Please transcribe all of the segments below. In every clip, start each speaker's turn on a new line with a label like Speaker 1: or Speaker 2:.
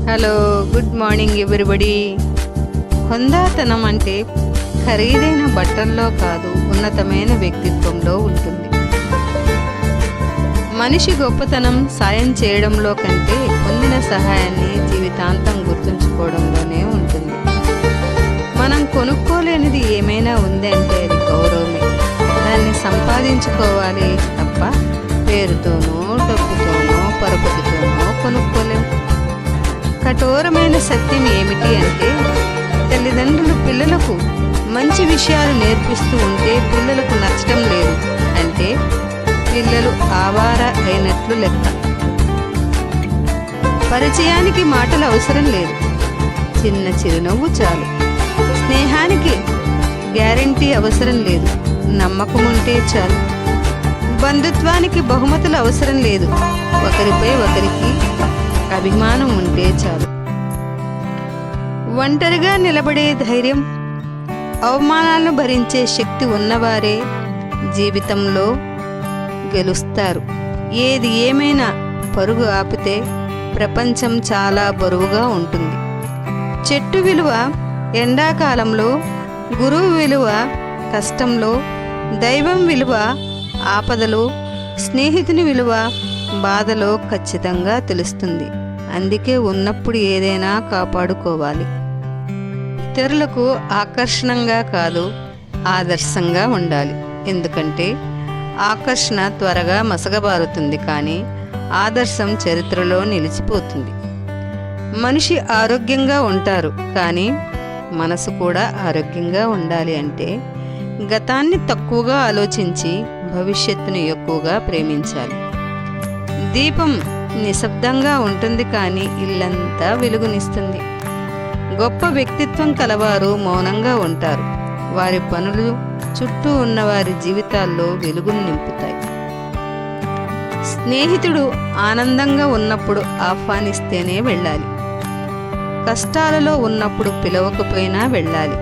Speaker 1: Hello good morning everybody. హొందాతనం అంటే ఖరీదైన బట్టల్లో కాదు ఉన్నతమైన వ్యక్తిత్వంలో ఉంటుంది. మనిషి గొప్పతనం సాయం చేయడంలో కంటే పొందిన సహాయాన్ని జీవితాంతం గుర్తుంచుకోవడంలోనే ఉంటుంది. మనం కొనుక్కోలేనిది ఏమైనా ఉంది అంటే అది గౌరవమే. దాన్ని సంపాదించుకోవాలి తప్ప పేరుతోనో డబ్బుతోనో పరపతితోనో కొనుక్కో కఠోరమైన సత్యం ఏమిటి అంటే తల్లిదండ్రులు పిల్లలకు మంచి విషయాలు నేర్పిస్తూ ఉంటే పిల్లలకు నచ్చటం లేదు. అంటే పిల్లలు ఆవార అయినట్లు లెక్క. పరిచయానికి మాటలు అవసరం లేదు. చిన్న చిరునవ్వు చాలు. స్నేహానికి గ్యారంటీ అవసరం లేదు. నమ్మకం ఉంటే చాలు. బంధుత్వానికి బహుమతులు అవసరం లేదు. ఒకరిపై ఒకరికి అభిమానం ఉంటే చాలు. ఒంటరిగా నిలబడే ధైర్యం అవమానాలను భరించే శక్తి ఉన్నవారే జీవితంలో గెలుస్తారు. ఏది ఏమైనా పరుగు ఆపితే ప్రపంచం చాలా బరువుగా ఉంటుంది. చెట్టు విలువ ఎండాకాలంలో గురువు విలువ కష్టంలో దైవం విలువ ఆపదలో స్నేహితుని విలువ బాధలో ఖచ్చితంగా తెలుస్తుంది. అందుకే ఉన్నప్పుడు ఏదైనా కాపాడుకోవాలి. ఇతరులకు ఆకర్షణంగా కాదు ఆదర్శంగా ఉండాలి. ఎందుకంటే ఆకర్షణ త్వరగా మసగబారుతుంది కానీ ఆదర్శం చరిత్రలో నిలిచిపోతుంది. మనిషి ఆరోగ్యంగా ఉంటారు కానీ మనసు కూడా ఆరోగ్యంగా ఉండాలి అంటే గతాన్ని తక్కువగా ఆలోచించి భవిష్యత్తును ఎక్కువగా ప్రేమించాలి. దీపం నిశ్శబ్దంగా ఉంటుంది కానీ ఇల్లంతా వెలుగునిస్తుంది. గొప్ప వ్యక్తిత్వం కలవారు మౌనంగా ఉంటారు. వారి పనులు చుట్టూ ఉన్న వారి జీవితాల్లో వెలుగును నింపుతాయి. స్నేహితుడు ఆనందంగా ఉన్నప్పుడు ఆహ్వానిస్తేనే వెళ్ళాలి. కష్టాలలో ఉన్నప్పుడు పిలవకపోయినా వెళ్ళాలి.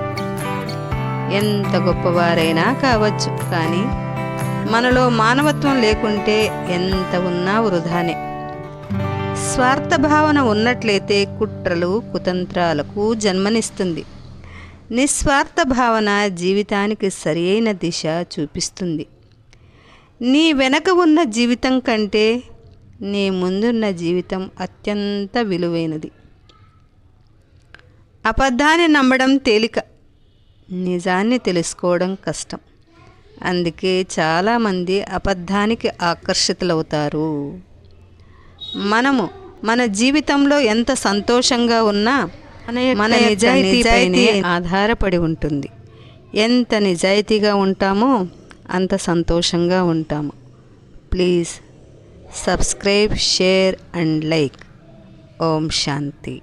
Speaker 1: ఎంత గొప్పవారైనా కావచ్చు కానీ మనలో మానవత్వం లేకుంటే ఎంత ఉన్నా వృధానే. స్వార్థ భావన ఉన్నట్లయితే కుట్రలు కుతంత్రాలకు జన్మనిస్తుంది. నిస్వార్థ భావన జీవితానికి సరియైన దిశ చూపిస్తుంది. నీ వెనక ఉన్న జీవితం కంటే నీ ముందున్న జీవితం అత్యంత విలువైనది. అబద్ధాన్ని నమ్మడం తేలిక. నిజాన్ని తెలుసుకోవడం కష్టం. అందుకే చాలామంది అబద్ధానికి ఆకర్షితులవుతారు. మనము మన జీవితంలో ఎంత సంతోషంగా ఉన్నా మన నిజాయితీ ఆధారపడి ఉంటుంది. ఎంత నిజాయితీగా ఉంటామో అంత సంతోషంగా ఉంటాము. Please subscribe share and like. Om Shanti.